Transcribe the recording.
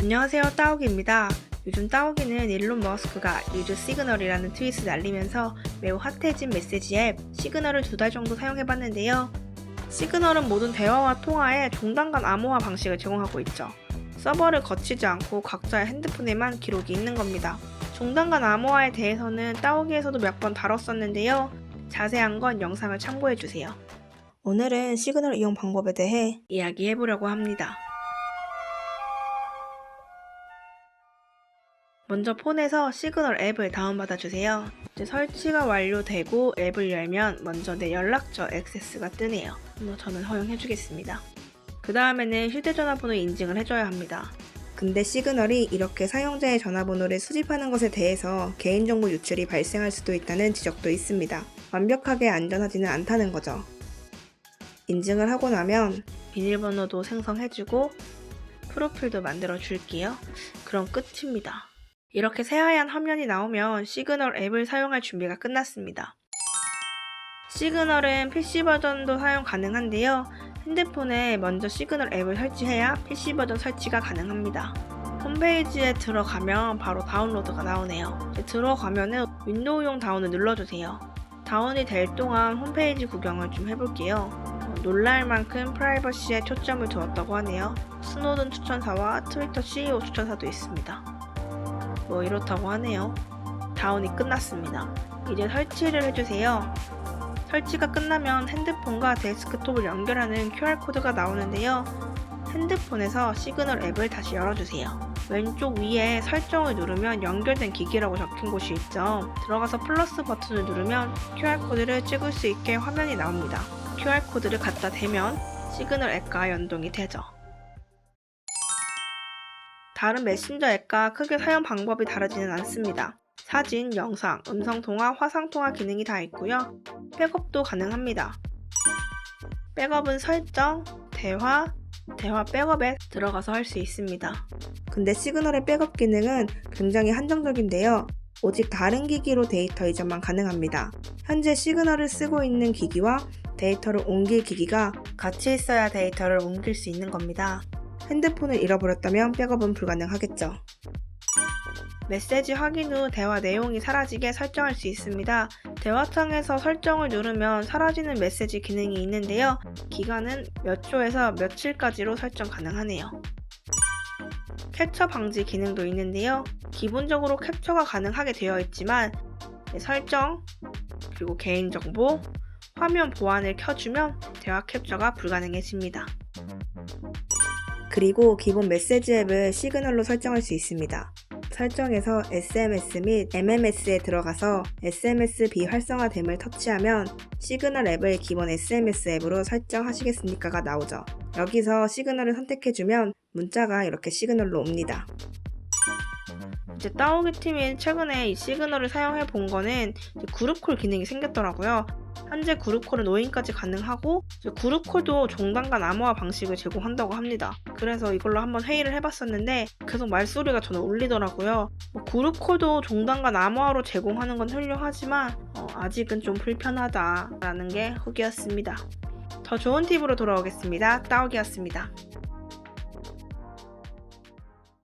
안녕하세요 따오기입니다. 요즘 따오기는 일론 머스크가 유즈 시그널이라는 트윗을 날리면서 매우 핫해진 메시지 앱 시그널을 두 달 정도 사용해봤는데요. 시그널은 모든 대화와 통화에 종단 간 암호화 방식을 제공하고 있죠. 서버를 거치지 않고 각자의 핸드폰에만 기록이 있는 겁니다. 종단 간 암호화에 대해서는 따오기에서도 몇 번 다뤘었는데요. 자세한 건 영상을 참고해주세요. 오늘은 시그널 이용 방법에 대해 이야기해보려고 합니다. 먼저 폰에서 시그널 앱을 다운받아 주세요. 이제 설치가 완료되고 앱을 열면 먼저 내 연락처 액세스가 뜨네요. 뭐 저는 허용해 주겠습니다. 그 다음에는 휴대전화 번호 인증을 해줘야 합니다. 근데 시그널이 이렇게 사용자의 전화번호를 수집하는 것에 대해서 개인정보 유출이 발생할 수도 있다는 지적도 있습니다. 완벽하게 안전하지는 않다는 거죠. 인증을 하고 나면 비밀번호도 생성해주고 프로필도 만들어 줄게요. 그럼 끝입니다. 이렇게 새하얀 화면이 나오면 시그널 앱을 사용할 준비가 끝났습니다. 시그널은 PC 버전도 사용 가능한데요. 핸드폰에 먼저 시그널 앱을 설치해야 PC 버전 설치가 가능합니다. 홈페이지에 들어가면 바로 다운로드가 나오네요. 들어가면은 윈도우용 다운을 눌러주세요. 다운이 될 동안 홈페이지 구경을 좀 해볼게요. 어, 놀랄 만큼 프라이버시에 초점을 두었다고 하네요. 스노든 추천사와 트위터 CEO 추천사도 있습니다. 뭐 이렇다고 하네요. 다운이 끝났습니다. 이제 설치를 해주세요. 설치가 끝나면 핸드폰과 데스크톱을 연결하는 QR코드가 나오는데요. 핸드폰에서 시그널 앱을 다시 열어주세요. 왼쪽 위에 설정을 누르면 연결된 기기라고 적힌 곳이 있죠. 들어가서 플러스 버튼을 누르면 QR코드를 찍을 수 있게 화면이 나옵니다. QR코드를 갖다 대면 시그널 앱과 연동이 되죠. 다른 메신저 앱과 크게 사용 방법이 다르지는 않습니다. 사진, 영상, 음성 통화, 화상 통화 기능이 다 있고요. 백업도 가능합니다. 백업은 설정, 대화, 대화 백업에 들어가서 할 수 있습니다. 근데 시그널의 백업 기능은 굉장히 한정적인데요. 오직 다른 기기로 데이터 이전만 가능합니다. 현재 시그널을 쓰고 있는 기기와 데이터를 옮길 기기가 같이 있어야 데이터를 옮길 수 있는 겁니다. 핸드폰을 잃어버렸다면 백업은 불가능하겠죠. 메시지 확인 후 대화 내용이 사라지게 설정할 수 있습니다. 대화창에서 설정을 누르면 사라지는 메시지 기능이 있는데요. 기간은 몇 초에서 며칠까지로 설정 가능하네요. 캡처 방지 기능도 있는데요. 기본적으로 캡처가 가능하게 되어 있지만 설정, 그리고 개인정보, 화면 보안을 켜주면 대화 캡처가 불가능해집니다. 그리고 기본 메시지 앱을 시그널로 설정할 수 있습니다. 설정에서 SMS 및 MMS에 들어가서 SMS 비활성화됨을 터치하면 시그널 앱을 기본 SMS 앱으로 설정하시겠습니까가 나오죠. 여기서 시그널을 선택해주면 문자가 이렇게 시그널로 옵니다. 이제 따오기 팀이 최근에 이 시그널을 사용해 본 거는 그룹콜 기능이 생겼더라고요. 현재 그룹콜은 노인까지 가능하고 그룹콜도 종단간 암호화 방식을 제공한다고 합니다. 그래서 이걸로 한번 회의를 해봤었는데 계속 말소리가 저는 울리더라고요. 뭐 그룹콜도 종단간 암호화로 제공하는 건 훌륭하지만 어, 아직은 좀 불편하다라는 게 후기였습니다. 더 좋은 팁으로 돌아오겠습니다. 따오기였습니다.